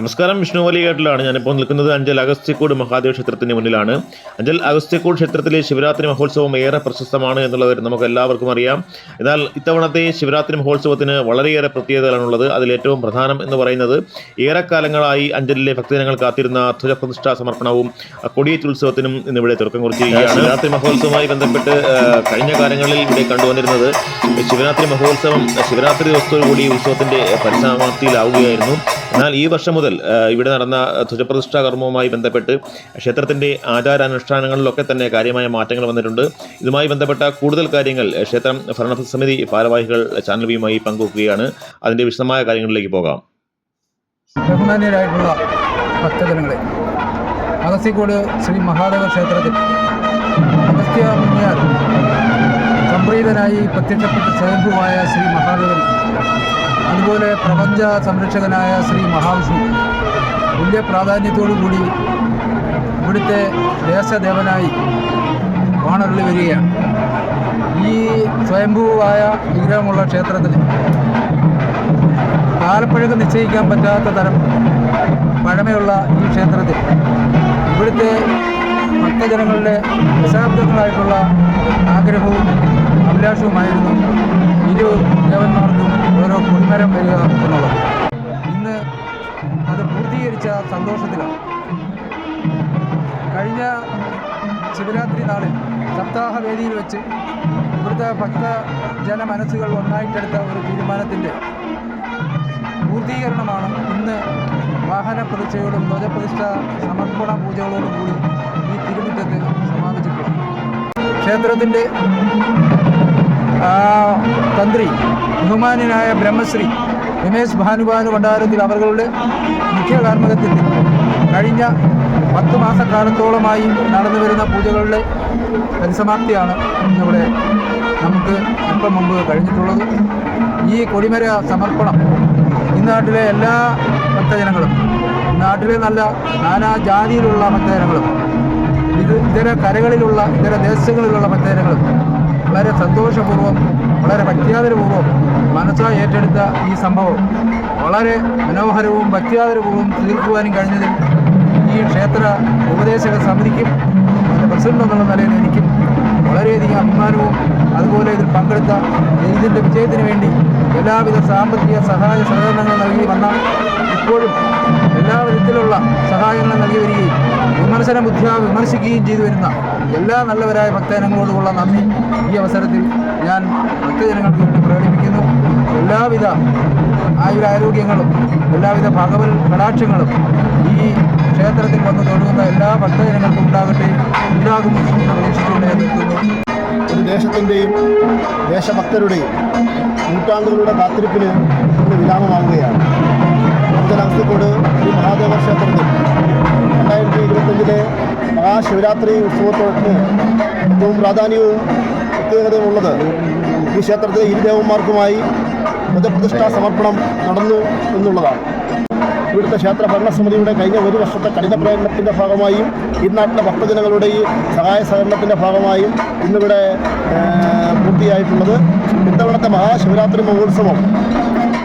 നമസ്കാരം വിഷ്ണു വലിയേട്ടിലാണ് ഞാനിപ്പോൾ നിൽക്കുന്നത് അഞ്ചൽ അഗസ്ത്യക്കൂട് മഹാദേവ ക്ഷേത്രത്തിന് മുന്നിലാണ്. അഞ്ചൽ അഗസ്ത്യക്കൂട് ക്ഷേത്രത്തിലെ ശിവരാത്രി മഹോത്സവം ഏറെ പ്രശസ്തമാണ് എന്നുള്ളത് നമുക്ക് എല്ലാവർക്കും അറിയാം. എന്നാൽ ഇത്തവണത്തെ ശിവരാത്രി മഹോത്സവത്തിന് വളരെയേറെ പ്രത്യേകതകളാണുള്ളത്. അതിലേറ്റവും പ്രധാനം എന്ന് പറയുന്നത് ഏറെക്കാലങ്ങളായി അഞ്ചലിലെ ഭക്തജനങ്ങൾ കാത്തിരുന്ന ധ്വജപ്രതിഷ്ഠാ സമർപ്പണവും കൊടിയേറ്റുത്സവത്തിനും ഇന്നിവിടെ തുടക്കം കുറിച്ചിരിക്കുകയാണ്. ശിവരാത്രി മഹോത്സവവുമായി ബന്ധപ്പെട്ട് കഴിഞ്ഞ കാലങ്ങളിൽ ഇവിടെ കണ്ടുവന്നിരുന്നത് ശിവരാത്രി മഹോത്സവം ശിവരാത്രി ദിവസത്തോടുകൂടി ഉത്സവത്തിന്റെ പരിസമാപ്തിയിലാവുകയായിരുന്നു. എന്നാൽ ഈ വർഷം മുതൽ ഇവിടെ നടന്ന ധ്വജപ്രതിഷ്ഠാ കർമ്മവുമായി ബന്ധപ്പെട്ട് ക്ഷേത്രത്തിന്റെ ആചാരാനുഷ്ഠാനങ്ങളിലൊക്കെ തന്നെ കാര്യമായ മാറ്റങ്ങൾ വന്നിട്ടുണ്ട്. ഇതുമായി ബന്ധപ്പെട്ട കൂടുതൽ കാര്യങ്ങൾ ക്ഷേത്രം ഭരണസമിതി ഭാരവാഹികൾ ചാനൽ വിയുമായി പങ്കുവെക്കുകയാണ്. അതിന്റെ വിശദമായ കാര്യങ്ങളിലേക്ക് പോകാം. ഭക്തജനങ്ങളെ ശ്രീ മഹാദേവ ക്ഷേത്രത്തിൽ സംപ്രീതനായി പ്രത്യക്ഷപ്പെട്ട സ്വയംഭുവായ ശ്രീ മഹാദേവൻ. അതുപോലെ പ്രപഞ്ച സംരക്ഷകനായ ശ്രീ മഹാവിഷ്ണു. തുല്യ പ്രാധാന്യത്തോടുകൂടി ഇവിടുത്തെ ദേശദേവനായി വാണരുളി വരികയാണ്. ഈ സ്വയംഭൂവായ വിഗ്രഹമുള്ള ക്ഷേത്രത്തിൽ കാലപ്പഴക്കം നിശ്ചയിക്കാൻ പറ്റാത്ത തരം പഴമയുള്ള ഈ ക്ഷേത്രത്തിൽ ഇവിടുത്തെ ഭക്തജനങ്ങളുടെ ദശാബ്ദങ്ങളായിട്ടുള്ള ആഗ്രഹവും അഭിലാഷവുമായിരുന്നു ഇരു ദേവന്മാർക്കും ഓരോ കൊടിമരം വരിക എന്നുള്ളത്. ഇന്ന് അത് പൂർത്തീകരിച്ച സന്തോഷത്തിലാണ്. കഴിഞ്ഞ ശിവരാത്രി നാളിൽ സപ്താഹവേദിയിൽ വെച്ച് ഇവിടുത്തെ ഭക്ത ജനമനസ്സുകൾ ഒന്നായിട്ടെടുത്ത ഒരു തീരുമാനത്തിന്റെ പൂർത്തീകരണമാണ് ഇന്ന് വാഹന പ്രതിഷ്ഠയോടും ധ്വജപ്രതിഷ്ഠ സമർപ്പണ പൂജകളോടും കൂടി ഈ തിരുമുറ്റത്ത് സമാപിച്ചിട്ടുള്ളത്. ക്ഷേത്രത്തിന്റെ ബഹുമാന്യനായ ബ്രഹ്മശ്രീ രമേശ് ഭാനുഭാനു ഭണ്ഡാരത്തിൽ അവരുടെ മുഖ്യ കാർമ്മകത്തിൽ കഴിഞ്ഞ പത്ത് മാസക്കാലത്തോളമായി നടന്നു വരുന്ന പൂജകളുടെ പരിസമാപ്തിയാണ് ഇന്നിവിടെ നമുക്ക് അല്പം മുമ്പ് കഴിഞ്ഞിട്ടുള്ളത്. ഈ കൊടിമര സമർപ്പണം ഈ നാട്ടിലെ എല്ലാ ഭക്തജനങ്ങളും നാട്ടിലെ നല്ല നാനാ ജാതിയിലുള്ള ഭക്തജനങ്ങളും ഇത് ഇതര കരകളിലുള്ള ഇതര ദേശങ്ങളിലുള്ള ഭക്തജനങ്ങളും വളരെ സന്തോഷപൂർവം വളരെ പ്രഖ്യാപനപൂർവം മനസ്സാ ഏറ്റെടുത്ത ഈ സംഭവം വളരെ മനോഹരവും ഭക്തിയാദരവും തീർക്കുവാനും കഴിഞ്ഞതിൽ ഈ ക്ഷേത്ര ഉപദേശക സമിതിക്കും അതിന്റെ പ്രസിഡന്റ് എന്നുള്ള നിലയിൽ എനിക്കും വളരെയധികം അഭിമാനവും അതുപോലെ ഇതിൽ പങ്കെടുത്ത ഇതിന്റെ വിജയത്തിന് വേണ്ടി എല്ലാവിധ സാമ്പത്തിക സഹായ സഹകരണങ്ങൾ നൽകി വന്ന വിമർശന ബുദ്ധിയ വിമർശിക്കുകയും ചെയ്തു വരുന്ന എല്ലാ നല്ലവരായ ഭക്തജനങ്ങളോടുമുള്ള നന്ദി. ഈ അവസരത്തിൽ ഞാൻ ഭക്തജനങ്ങൾക്ക് വേണ്ടി പ്രകടിപ്പിക്കുന്നു. എല്ലാവിധ ആയുരാരോഗ്യങ്ങളും എല്ലാവിധ ഭഗവത് കടാക്ഷങ്ങളും ഈ ക്ഷേത്രത്തിൽ വന്ന് തൊഴുകുന്ന എല്ലാ ഭക്തജനങ്ങൾക്കും ഉണ്ടാകട്ടെ ഉണ്ടാകും എന്ന് പ്രതീക്ഷിച്ചുകൊണ്ട് ഞാൻ നിൽക്കുന്നു. ഒരു ദേശത്തിന്റെയും ദേശഭക്തരുടെയും നൂറ്റാണ്ടുകളുടെ കാത്തിരിപ്പിന് ഇന്ന് വിരാമമാവുകയാണ്. അവസ്ഥക്കോട് ശ്രീ മഹാദേവ ക്ഷേത്രത്തിൽ രണ്ടായിരത്തി ഇരുപത്തഞ്ചിലെ മഹാശിവരാത്രി ഉത്സവത്തോടൊപ്പം ഏറ്റവും പ്രാധാന്യവും പ്രത്യേകതയും ഉള്ളത് ഈ ക്ഷേത്രത്തിലെ ഇരുദേവന്മാർക്കുമായി മതപ്രതിഷ്ഠാ സമർപ്പണം നടന്നു എന്നുള്ളതാണ്. ഇവിടുത്തെ ക്ഷേത്ര ഭരണസമിതിയുടെ കഴിഞ്ഞ ഒരു വർഷത്തെ കഠിന പ്രയത്നത്തിന്റെ ഭാഗമായും ഇന്നാട്ടിലെ നാട്ടിലെ ഭക്തജനങ്ങളുടെ ഈ സഹായ സഹകരണത്തിന്റെ ഭാഗമായും ഇന്നിവിടെ പൂർത്തിയായിട്ടുള്ളത്. ഇത്തവണത്തെ മഹാശിവരാത്രി മഹോത്സവം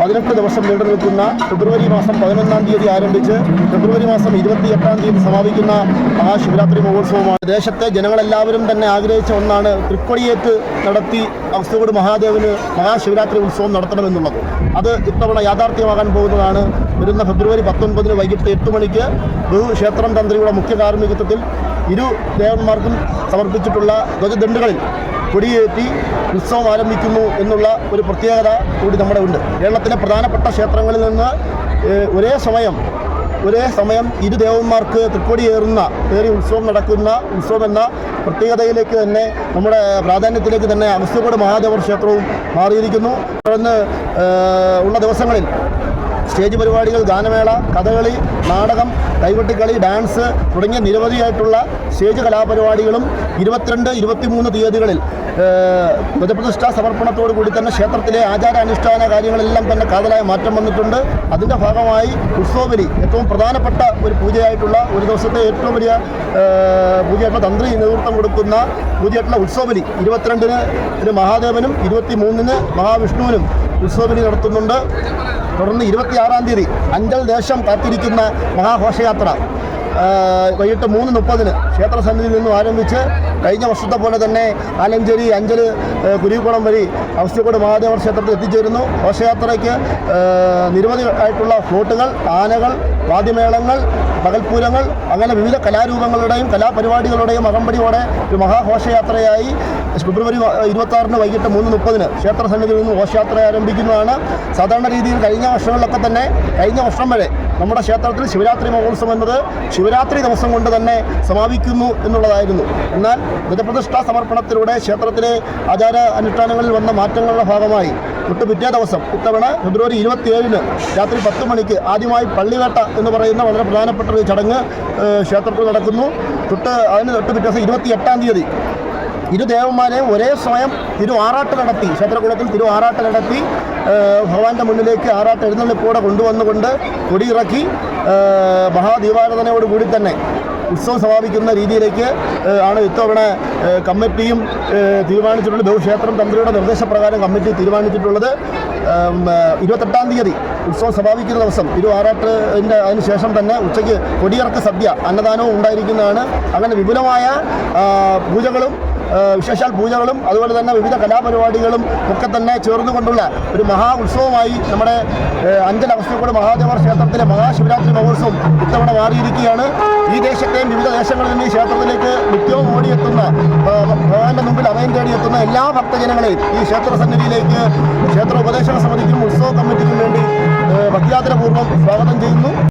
പതിനെട്ട് ദിവസം നീണ്ടു നിൽക്കുന്ന ഫെബ്രുവരി മാസം പതിനൊന്നാം തീയതി ആരംഭിച്ച് ഫെബ്രുവരി മാസം ഇരുപത്തി എട്ടാം തീയതി സമാപിക്കുന്ന മഹാശിവരാത്രി മഹോത്സവമാണ്. ദേശത്തെ ജനങ്ങളെല്ലാവരും തന്നെ ആഗ്രഹിച്ച ഒന്നാണ് തൃക്കൊടിയേറ്റ് നടത്തി അവസ്ഥയോട് മഹാദേവന് മഹാശിവരാത്രി ഉത്സവം നടത്തണമെന്നുള്ളത്. അത് ഇത്തവണ യാഥാർത്ഥ്യമാകാൻ പോകുന്നതാണ്. വരുന്ന ഫെബ്രുവരി പത്തൊൻപതിന് വൈകിട്ട് എട്ട് മണിക്ക് ബഹുക്ഷേത്രം തന്ത്രിയുടെ മുഖ്യ കാർമ്മികത്വത്തിൽ ഇരു ദേവന്മാർക്കും സമർപ്പിച്ചിട്ടുള്ള ധ്വജദണ്ഡുകളിൽ കൊടിയേറ്റി ഉത്സവം ആരംഭിക്കുന്നു എന്നുള്ള ഒരു പ്രത്യേകത കൂടി നമ്മുടെ ഉണ്ട്. കേരളത്തിലെ പ്രധാനപ്പെട്ട ക്ഷേത്രങ്ങളിൽ നിന്ന് ഒരേ സമയം ഒരേ സമയം ഇരു ദേവന്മാർക്ക് തൃക്കൊടിയേറുന്ന കയറി ഉത്സവം നടക്കുന്ന ഉത്സവം എന്ന പ്രത്യേകതയിലേക്ക് തന്നെ നമ്മുടെ പ്രാധാന്യത്തിലേക്ക് തന്നെ അഗസ്ത്യകോട് മഹാദേവർ ക്ഷേത്രവും മാറിയിരിക്കുന്നു. തുടർന്ന് ഉള്ള ദിവസങ്ങളിൽ സ്റ്റേജ് പരിപാടികൾ ഗാനമേള കഥകളി നാടകം കൈകൊട്ടിക്കളി ഡാൻസ് തുടങ്ങിയ നിരവധിയായിട്ടുള്ള സ്റ്റേജ് കലാപരിപാടികളും ഇരുപത്തിരണ്ട് ഇരുപത്തിമൂന്ന് തീയതികളിൽ ഏഹ്, ധ്വജപ്രതിഷ്ഠാ സമർപ്പണത്തോടു കൂടി തന്നെ ക്ഷേത്രത്തിലെ ആചാരാനുഷ്ഠാന കാര്യങ്ങളെല്ലാം തന്നെ കാതലായ മാറ്റം വന്നിട്ടുണ്ട്. അതിന്റെ ഭാഗമായി ഉത്സവബലി ഏറ്റവും പ്രധാനപ്പെട്ട ഒരു പൂജയായിട്ടുള്ള ഒരു ദിവസത്തെ ഏറ്റവും വലിയ പൂജയായിട്ടുള്ള തന്ത്രി നേതൃത്വം കൊടുക്കുന്ന പൂജയായിട്ടുള്ള ഉത്സവബലി ഇരുപത്തിരണ്ടിന് ഒരു മഹാദേവനും ഇരുപത്തി മൂന്നിന് മഹാവിഷ്ണുവിനും ഉത്സവബലി നടത്തുന്നുണ്ട്. തുടർന്ന് ഇരുപത്തിയാറാം തീയതി അഞ്ചൽ ദേശം കാത്തിരിക്കുന്ന മഹാഘോഷയാത്ര വൈകിട്ട് മൂന്ന് മുപ്പതിന് ക്ഷേത്ര സന്നിധിയിൽ നിന്നും ആരംഭിച്ച് കഴിഞ്ഞ വർഷത്തെ പോലെ തന്നെ ആലഞ്ചേരി അഞ്ചൽ കുരുവിക്കുളം വഴി അവസ്ഥക്കോട് മഹാദേവ ക്ഷേത്രത്തിൽ എത്തിച്ചേരുന്നു. ഘോഷയാത്രയ്ക്ക് നിരവധി ആയിട്ടുള്ള ഫ്ലോട്ടുകൾ ആനകൾ വാദ്യമേളങ്ങൾ പകൽപ്പൂരങ്ങൾ അങ്ങനെ വിവിധ കലാരൂപങ്ങളുടെയും കലാപരിപാടികളുടെയും അകമ്പടിയോടെ ഒരു മഹാഘോഷയാത്രയായി ഫെബ്രുവരി ഇരുപത്തി ആറിന് വൈകിട്ട് മൂന്ന് മുപ്പതിന് ക്ഷേത്ര സന്നിധിയിൽ നിന്ന് ഘോഷയാത്ര ആരംഭിക്കുന്നതാണ്. സാധാരണ രീതിയിൽ കഴിഞ്ഞ വർഷങ്ങളിലൊക്കെ തന്നെ കഴിഞ്ഞ വർഷം വരെ നമ്മുടെ ക്ഷേത്രത്തിൽ ശിവരാത്രി മഹോത്സവം എന്നത് ശിവരാത്രി ദിവസം കൊണ്ട് തന്നെ സമാപിക്കുന്നു എന്നുള്ളതായിരുന്നു. എന്നാൽ ഗജപ്രതിഷ്ഠാ സമർപ്പണത്തിലൂടെ ക്ഷേത്രത്തിലെ ആചാര അനുഷ്ഠാനങ്ങളിൽ വന്ന മാറ്റങ്ങളുടെ ഭാഗമായി തൊട്ട് പിറ്റേ ദിവസം ഇത്തവണ ഫെബ്രുവരി ഇരുപത്തിയേഴിന് രാത്രി പത്ത് മണിക്ക് ആദ്യമായി പള്ളിവേട്ട എന്ന് പറയുന്ന വളരെ പ്രധാനപ്പെട്ട ഒരു ചടങ്ങ് ക്ഷേത്രത്തിൽ നടക്കുന്നു. തൊട്ട് അതിന് തൊട്ട് പിറ്റേ ദിവസം ഇരുപത്തി എട്ടാം തീയതി ഇരു ദേവന്മാരെയും ഒരേ സമയം തിരു ആറാട്ട് നടത്തി. ക്ഷേത്രകുളത്തിൽ തിരു ആറാട്ട് നടത്തി. ഭഗവാന്റെ മുന്നിലേക്ക് ആറാട്ട് എഴുന്നള്ളിപ്പോടെ കൊണ്ടുവന്നുകൊണ്ട് കൊടിയിറക്കി മഹാദീപാരാധനയോടുകൂടി മഹാദീപാരാധനയോട് കൂടി തന്നെ ഉത്സവം സമാപിക്കുന്ന രീതിയിലേക്ക് ആണ് ഇത്തവണ കമ്മിറ്റിയും തീരുമാനിച്ചിട്ടുള്ളത്. ബഹുക്ഷേത്രം തന്ത്രിയുടെ നിർദ്ദേശപ്രകാരം കമ്മിറ്റി തീരുമാനിച്ചിട്ടുള്ളത്. ഇരുപത്തെട്ടാം തീയതി ഉത്സവം സമാപിക്കുന്ന ദിവസം തിരു ആറാട്ടിന്റെ അതിന് ശേഷം തന്നെ ഉച്ചയ്ക്ക് കൊടിയിറക്ക് സദ്യ അന്നദാനവും ഉണ്ടായിരിക്കുന്നതാണ്. അങ്ങനെ വിപുലമായ പൂജകളും വിശേഷാൽ പൂജകളും അതുപോലെ തന്നെ വിവിധ കലാപരിപാടികളും ഒക്കെ തന്നെ ചേർന്നുകൊണ്ടുള്ള ഒരു മഹാ ഉത്സവമായി നമ്മുടെ അഞ്ചലവസ്ഥയോട് മഹാദേവ ക്ഷേത്രത്തിലെ മഹാശിവരാത്രി മഹോത്സവം ഇത്തവണ മാറിയിരിക്കുകയാണ്. ഈ ദേശത്തെയും വിവിധ ദേശങ്ങളിൽ നിന്ന് ഈ ക്ഷേത്രത്തിലേക്ക് നിത്യവും ഓടിയെത്തുന്ന ഭഗവാന്റെ മുമ്പിൽ അഭയം തേടിയെത്തുന്ന എല്ലാ ഭക്തജനങ്ങളെയും ഈ ക്ഷേത്ര സന്നിധിയിലേക്ക് ക്ഷേത്ര ഉപദേശക സമിതിക്കും ഉത്സവ കമ്മിറ്റിക്കും വേണ്ടി ഭക്തിയാത്രപൂർവം സ്വാഗതം ചെയ്യുന്നു.